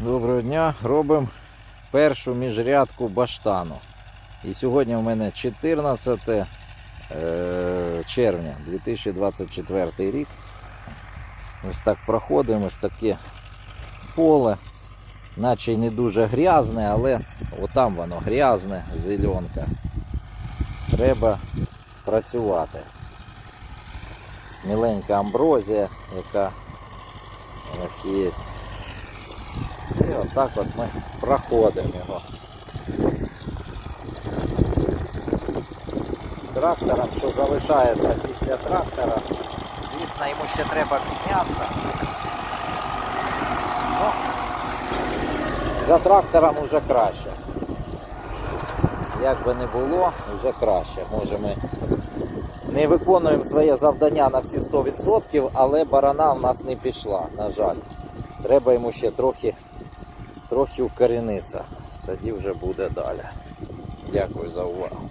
Доброго дня, робимо першу міжрядку баштану. І сьогодні у мене 14 е, червня 2024 рік. Ось так проходимо, ось таке поле, наче й не дуже грязне, але отам воно грязне, зеленка. Треба працювати. Сміленька амброзія, яка у нас є. І отак от ми проходимо його. Трактором, що залишається після трактора, звісно, йому ще треба піднятися. Ну, за трактором вже краще. Як би не було, вже краще. Може ми не виконуємо своє завдання на всі 100%, але барана в нас не пішла, на жаль. Треба йому ще трохи трохи укоріниться. Тоді вже буде далі. Дякую за увагу.